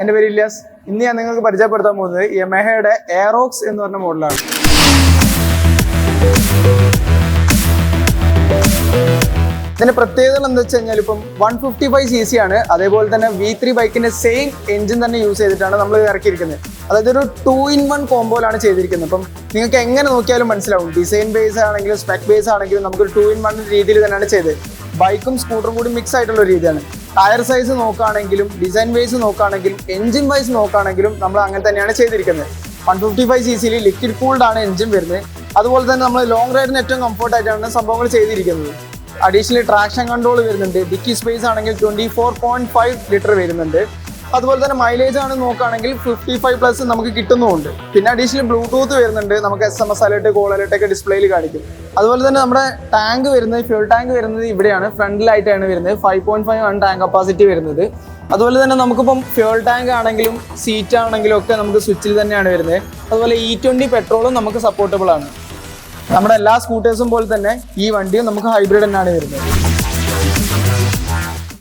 എന്റെ പേര് ഇല്യാസ്. ഇന്ന് ഞാൻ നിങ്ങൾക്ക് പരിചയപ്പെടുത്താൻ പോകുന്നത് യമഹയുടെ എയറോക്സ് എന്ന് പറഞ്ഞ മോഡലാണ് ഇതിന്റെ പ്രത്യേകതകൾ എന്താ വെച്ച് കഴിഞ്ഞാൽ ഇപ്പം one fifty five C C ആണ്. അതേപോലെ തന്നെ വി ത്രീ ബൈക്കിന്റെ സെയിം എഞ്ചിൻ തന്നെ യൂസ് ചെയ്തിട്ടാണ് നമ്മൾ ഇറക്കിയിരിക്കുന്നത്. അതായത് ഒരു ടു ഇൻ വൺ കോമ്പോയിലാണ് ചെയ്തിരിക്കുന്നത്. അപ്പം നിങ്ങൾക്ക് എങ്ങനെ നോക്കിയാലും മനസ്സിലാവും. ഡിസൈൻ ബേസ് ആണെങ്കിലും സ്പെക് ബേസ് ആണെങ്കിലും നമുക്ക് ടു ഇൻ വൺ രീതിയിൽ തന്നെയാണ് ചെയ്തത്. ബൈക്കും സ്കൂട്ടറും കൂടി മിക്സ് ആയിട്ടുള്ള രീതിയാണ്. ടയർ സൈസ് നോക്കുകയാണെങ്കിലും ഡിസൈൻ വൈസ് നോക്കുകയാണെങ്കിലും എഞ്ചിൻ വൈസ് നോക്കുകയാണെങ്കിലും നമ്മൾ അങ്ങനെ തന്നെയാണ് ചെയ്തിരിക്കുന്നത്. വൺ ഫിഫ്റ്റി ഫൈവ് സി സിയിൽ ലിക്വിഡ് കൂൾഡ് ആണ് എഞ്ചിൻ വരുന്നത്. അതുപോലെ തന്നെ നമ്മൾ ലോങ് റൈഡിന് ഏറ്റവും കംഫർട്ട് ആയിട്ടാണ് സംഭവങ്ങൾ ചെയ്തിരിക്കുന്നത്. അഡീഷണൽ ട്രാക്ഷൻ കൺട്രോൾ വരുന്നുണ്ട്. ഡിക്കി സ്പേസ് ആണെങ്കിൽ twenty four point five litre വരുന്നുണ്ട്. അതുപോലെ തന്നെ മൈലേജ് ആണ് നോക്കുകയാണെങ്കിൽ ഫിഫ്റ്റി ഫൈവ് പ്ലസ് നമുക്ക് കിട്ടുന്നുമുണ്ട്. പിന്നെ അഡീഷണൽ ബ്ലൂടൂത്ത് വരുന്നുണ്ട്. നമുക്ക് S M S alert call alert ഒക്കെ ഡിസ്പ്ലേയിൽ കാണിക്കും. അതുപോലെ തന്നെ നമ്മുടെ ടാങ്ക് വരുന്നത് ഫ്യൂൾ ടാങ്ക് വരുന്നത് ഇവിടെയാണ്. ഫ്രണ്ടിലായിട്ടാണ് വരുന്നത്. ഫൈവ് പോയിന്റ് ഫൈവ് ആണ് ടാങ്ക് കപ്പാസിറ്റി വരുന്നത്. അതുപോലെ തന്നെ നമുക്കിപ്പം ഫ്യൂൾ ടാങ്ക് ആണെങ്കിലും സീറ്റ് ആണെങ്കിലും ഒക്കെ നമുക്ക് സ്വിച്ചിൽ തന്നെയാണ് വരുന്നത്. അതുപോലെ ഇ ട്വന്റി പെട്രോളും നമുക്ക് സപ്പോർട്ടബിൾ ആണ്. നമ്മുടെ എല്ലാ സ്കൂട്ടേഴ്സും പോലെ തന്നെ ഈ വണ്ടിയും നമുക്ക് ഹൈബ്രിഡ് തന്നെയാണ് വരുന്നത്.